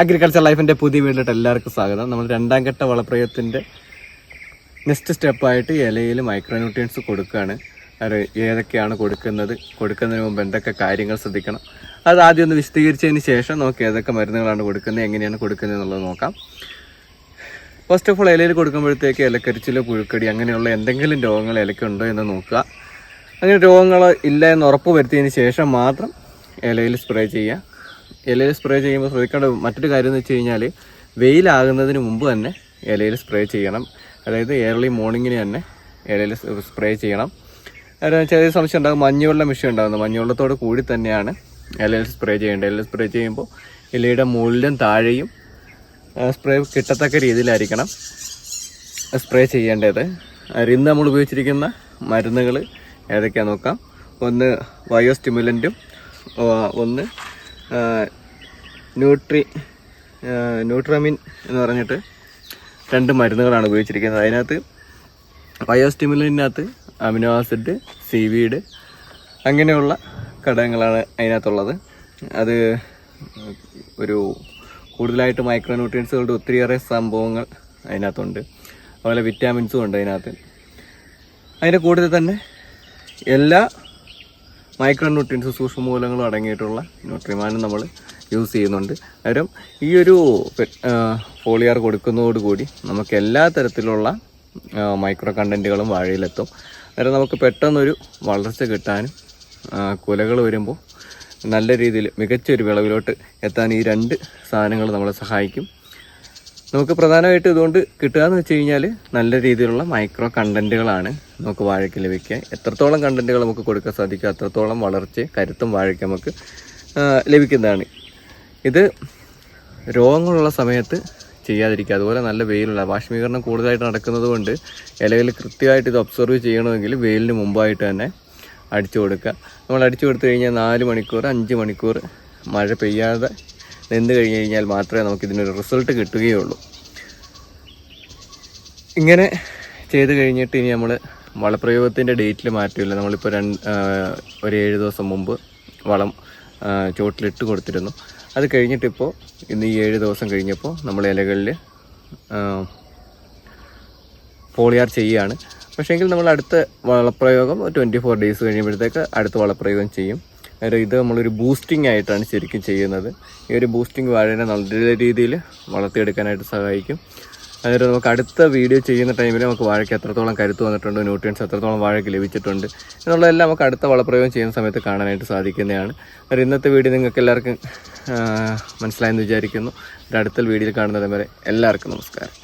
Agriculture ലൈഫിന്റെ പുതിയ വീട്ടിലോട്ട് എല്ലാവർക്കും സ്വാഗതം. നമ്മൾ രണ്ടാം ഘട്ട വളപ്രയോഗത്തിന്റെ നെക്സ്റ്റ് സ്റ്റെപ്പായിട്ട് ഇലയിൽ മൈക്രോന്യൂട്രിയൻസ് കൊടുക്കുകയാണ് അത് ഏതൊക്കെയാണ് കൊടുക്കുന്നത്? കൊടുക്കുന്നതിന് മുമ്പ് എന്തൊക്കെ കാര്യങ്ങൾ ശ്രദ്ധിക്കണം? അത് ആദ്യം ഒന്ന് വിശദീകരിച്ചതിന് ശേഷം നമുക്ക് ഏതൊക്കെ മരുന്നുകളാണ് കൊടുക്കുന്നത് എങ്ങനെയാണ് കൊടുക്കുന്നത് എന്നുള്ളത് നോക്കാം. ഫസ്റ്റ് ഓഫ് ഓൾ ഇലയിൽ കൊടുക്കുമ്പോഴത്തേക്ക് ഇലക്കരിച്ചിലോ പുഴുക്കടി അങ്ങനെയുള്ള എന്തെങ്കിലും രോഗങ്ങൾ ഇലയ്ക്കുണ്ടോ എന്ന് നോക്കുക. അങ്ങനെ രോഗങ്ങൾ ഇല്ല എന്ന് ഉറപ്പ് വരുത്തിയതിന് ശേഷം മാത്രം ഇലയിൽ സ്പ്രേ ചെയ്യുക. ഇലയിൽ സ്പ്രേ ചെയ്യുമ്പോൾ ശ്രദ്ധിക്കേണ്ട മറ്റൊരു കാര്യം എന്ന് വെച്ച് കഴിഞ്ഞാൽ വെയിലാകുന്നതിന് മുമ്പ് തന്നെ ഇലയിൽ സ്പ്രേ ചെയ്യണം. അതായത് ഏർലി മോർണിംഗിന് തന്നെ ഇലയിൽ സ്പ്രേ ചെയ്യണം. ചെറിയ സംശയം ഉണ്ടാകും. മഞ്ഞവെള്ളം വിഷയം ഉണ്ടാകുന്നത് മഞ്ഞവെള്ളത്തോട് കൂടി തന്നെയാണ് ഇലയിൽ സ്പ്രേ ചെയ്യേണ്ടത്. ഇലയിൽ സ്പ്രേ ചെയ്യുമ്പോൾ ഇലയുടെ മുകളിലും താഴെയും സ്പ്രേ കിട്ടത്തക്ക രീതിയിലായിരിക്കണം സ്പ്രേ ചെയ്യേണ്ടത്. ഇന്ന് നമ്മൾ ഉപയോഗിച്ചിരിക്കുന്ന മരുന്നുകൾ ഏതൊക്കെയാണെന്ന് നോക്കാം. ഒന്ന് വയോ സ്റ്റിമുലന്റും ഒന്ന് ന്യൂട്രി ന്യൂട്രമിൻ എന്ന് പറഞ്ഞിട്ട് രണ്ട് മരുന്നുകളാണ് ഉപയോഗിച്ചിരിക്കുന്നത്. അതിനകത്ത് ബയോസ്റ്റിമുലിനകത്ത് അമിനോ ആസിഡ് സീവീഡ് അങ്ങനെയുള്ള ഘടകങ്ങളാണ് അതിനകത്തുള്ളത്. അത് ഒരു കൂടുതലായിട്ട് മൈക്രോ ന്യൂട്രിയൻസുകളുടെ ഒത്തിരിയേറെ സംഭവങ്ങൾ അതിനകത്തുണ്ട്. അതുപോലെ വിറ്റാമിൻസും ഉണ്ട് അതിനകത്ത്. അതിന്റെ കൂടുതൽ തന്നെ എല്ലാ മൈക്രോ ന്യൂട്രിയൻസ് സൂക്ഷ്മമൂലങ്ങളും അടങ്ങിയിട്ടുള്ള ന്യൂട്രിമാനും നമ്മൾ യൂസ് ചെയ്യുന്നുണ്ട്. അന്നേരം ഈ ഒരു ഫോളിയാർ കൊടുക്കുന്നതോടുകൂടി നമുക്ക് എല്ലാ തരത്തിലുള്ള മൈക്രോ കണ്ടന്റുകളും വാഴയിലെത്തും. അന്നേരം നമുക്ക് പെട്ടെന്നൊരു വളർച്ച കിട്ടാനും കുലകൾ വരുമ്പോൾ നല്ല രീതിയിൽ മികച്ചൊരു വിളവിലോട്ട് എത്താൻ ഈ രണ്ട് സാധനങ്ങൾ നമ്മളെ സഹായിക്കും. നമുക്ക് പ്രധാനമായിട്ട് ഇതുകൊണ്ട് കിട്ടുക എന്ന് വെച്ച് കഴിഞ്ഞാൽ നല്ല രീതിയിലുള്ള മൈക്രോ കണ്ടന്റുകളാണ് നമുക്ക് വാഴയ്ക്ക് ലഭിക്കുക. എത്രത്തോളം കണ്ടന്റുകൾ നമുക്ക് കൊടുക്കാൻ സാധിക്കുക അത്രത്തോളം വളർച്ച കരുത്തും വാഴയ്ക്ക് നമുക്ക് ലഭിക്കുന്നതാണ്. ഇത് രോഗങ്ങളുള്ള സമയത്ത് ചെയ്യാതിരിക്കുക. അതുപോലെ നല്ല വെയിലുള്ള ബാഷ്പീകരണം കൂടുതലായിട്ട് നടക്കുന്നത് കൊണ്ട് ഇലയിൽ കൃത്യമായിട്ട് ഇത് ഒബ്സർവ് ചെയ്യണമെങ്കിൽ വെയിലിന് മുമ്പായിട്ട് തന്നെ അടിച്ചു കൊടുക്കുക. നമ്മൾ അടിച്ചു കൊടുത്തു കഴിഞ്ഞാൽ നാല് മണിക്കൂർ അഞ്ച് മണിക്കൂർ മഴ പെയ്യാതെ നിന്ന് കഴിഞ്ഞ് കഴിഞ്ഞാൽ മാത്രമേ നമുക്ക് ഇതിനൊരു റിസൾട്ട് കിട്ടുകയുള്ളൂ. ഇങ്ങനെ ചെയ്ത് കഴിഞ്ഞിട്ട് ഇനി നമ്മൾ വളപ്രയോഗത്തിന്റെ ഡേറ്റിൽ മാറ്റമില്ല നമ്മളിപ്പോൾ രണ്ട് ഒരു ഏഴ് ദിവസം മുമ്പ് വളം ചുവട്ടിലിട്ട് കൊടുത്തിരുന്നു. അത് കഴിഞ്ഞിട്ടിപ്പോൾ ഇന്ന് ഈ ഏഴ് ദിവസം കഴിഞ്ഞപ്പോൾ നമ്മൾ ഇലകളിൽ പോളിയാർ ചെയ്യുകയാണ് പക്ഷേങ്കിൽ നമ്മൾ അടുത്ത വളപ്രയോഗം ട്വന്റി ഫോർ ഡേയ്സ് കഴിയുമ്പോഴത്തേക്ക് അടുത്ത വളപ്രയോഗം ചെയ്യും. ഇത് നമ്മളൊരു ബൂസ്റ്റിംഗ് ആയിട്ടാണ് ശരിക്കും ചെയ്യുന്നത്. ഈ ഒരു ബൂസ്റ്റിംഗ് വാഴനെ നല്ല രീതിയിൽ വളർത്തിയെടുക്കാനായിട്ട് സഹായിക്കും. അതായത് നമുക്ക് അടുത്ത വീഡിയോ ചെയ്യുന്ന ടൈമിൽ നമുക്ക് വാഴയ്ക്ക് എത്രത്തോളം കരുത്ത് വന്നിട്ടുണ്ട് ന്യൂട്രിയൻസ് എത്രത്തോളം വാഴയ്ക്ക് ലഭിച്ചിട്ടുണ്ട് എന്നുള്ളതെല്ലാം നമുക്ക് അടുത്ത വളപ്രയോഗം ചെയ്യുന്ന സമയത്ത് കാണാനായിട്ട് സാധിക്കുന്നതാണ്. അതായത് ഇന്നത്തെ വീഡിയോ നിങ്ങൾക്ക് എല്ലാവർക്കും മനസ്സിലായെന്ന് വിചാരിക്കുന്നു. ഒരു അടുത്ത വീഡിയോയിൽ കാണുന്നത് വരെ എല്ലാവർക്കും നമസ്കാരം.